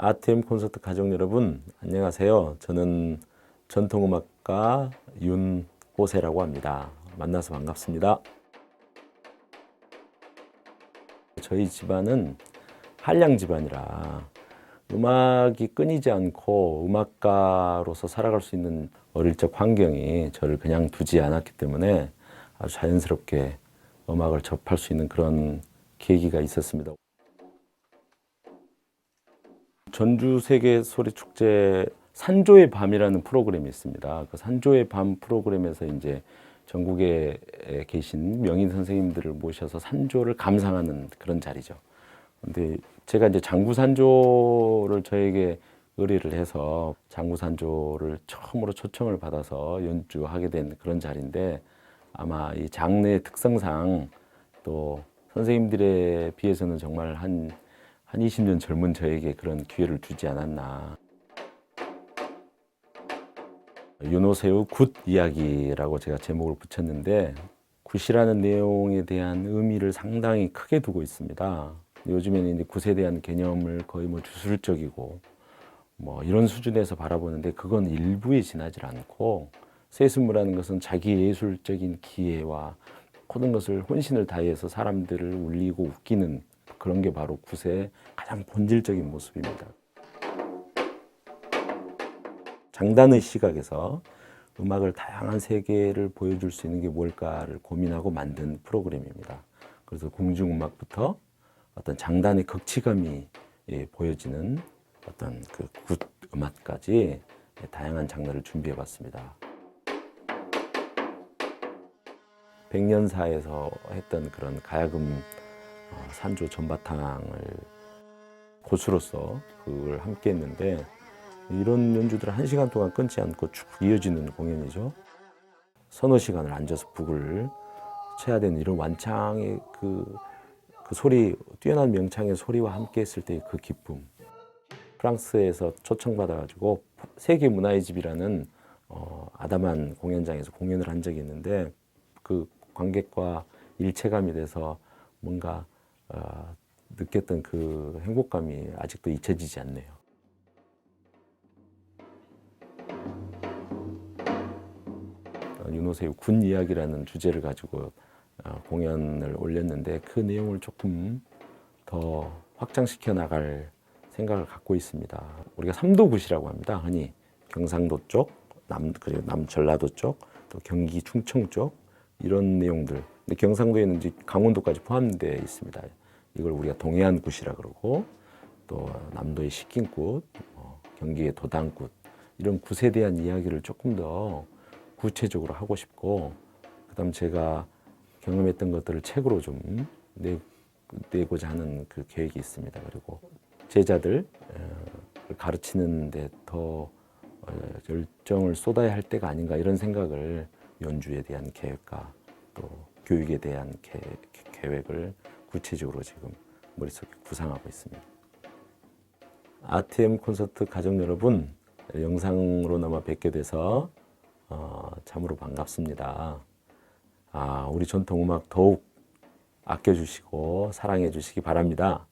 아트엠 콘서트 가족 여러분 안녕하세요. 저는 전통음악가 윤호세라고 합니다. 만나서 반갑습니다. 저희 집안은 한량 집안이라 음악이 끊이지 않고 음악가로서 살아갈 수 있는 어릴 적 환경이 저를 그냥 두지 않았기 때문에 아주 자연스럽게 음악을 접할 수 있는 그런 계기가 있었습니다. 전주 세계 소리 축제 산조의 밤이라는 프로그램이 있습니다. 그 산조의 밤 프로그램에서 이제 전국에 계신 명인 선생님들을 모셔서 산조를 감상하는 그런 자리죠. 근데 제가 이제 장구산조를 저에게 의뢰를 해서 장구산조를 처음으로 초청을 받아서 연주하게 된 그런 자리인데 아마 이 장르의 특성상 또 선생님들에 비해서는 정말 한, 한 20년 젊은 저에게 그런 기회를 주지 않았나. 윤호세우 굿 이야기라고 제가 제목을 붙였는데 굿이라는 내용에 대한 의미를 상당히 크게 두고 있습니다. 요즘에는 이제 굿에 대한 개념을 거의 뭐 주술적이고 뭐 이런 수준에서 바라보는데 그건 일부에 지나질 않고 세순무라는 것은 자기 예술적인 기회와 모든 것을 혼신을 다해서 사람들을 울리고 웃기는 그런 게 바로 굿의 가장 본질적인 모습입니다. 장단의 시각에서 음악을 다양한 세계를 보여줄 수 있는 게 뭘까를 고민하고 만든 프로그램입니다. 그래서 공중음악부터 어떤 장단의 극치감이 예, 보여지는 어떤 그 굿 음악까지 다양한 장르를 준비해 봤습니다. 백년사에서 했던 그런 가야금 어, 산조 전바탕을 고수로서 그걸 함께 했는데 이런 연주들을 한 시간 동안 끊지 않고 쭉 이어지는 공연이죠. 서너 시간을 앉아서 북을 쳐야 되는 이런 완창의 그, 그 소리, 뛰어난 명창의 소리와 함께 했을 때의 그 기쁨. 프랑스에서 초청받아가지고 세계 문화의 집이라는 어, 아담한 공연장에서 공연을 한 적이 있는데 그 관객과 일체감이 돼서 뭔가 어, 느꼈던 그 행복감이 아직도 잊혀지지 않네요. 어, 윤호세의 군 이야기라는 주제를 가지고 어, 공연을 올렸는데 그 내용을 조금 더 확장시켜 나갈 생각을 갖고 있습니다. 우리가 삼도굿이라고 합니다. 흔히 경상도 쪽, 남 그리고 남 전라도 쪽, 또 경기 충청 쪽 이런 내용들. 근데 경상도에는 이제 강원도까지 포함되어 있습니다. 이걸 우리가 동해안 굿이라 그러고 또 남도의 식긴굿, 뭐 경기의 도당굿 이런 굿에 대한 이야기를 조금 더 구체적으로 하고 싶고 그다음 제가 경험했던 것들을 책으로 좀 내, 내고자 하는 그 계획이 있습니다. 그리고 제자들 어, 가르치는데 더 어, 열정을 쏟아야 할 때가 아닌가 이런 생각을 연주에 대한 계획과 또 교육에 대한 계, 계획을 구체적으로 지금 머릿속에 구상하고 있습니다. 아트엠 콘서트 가족 여러분 영상으로나마 뵙게 돼서 어, 참으로 반갑습니다. 아, 우리 전통 음악 더욱 아껴주시고 사랑해 주시기 바랍니다.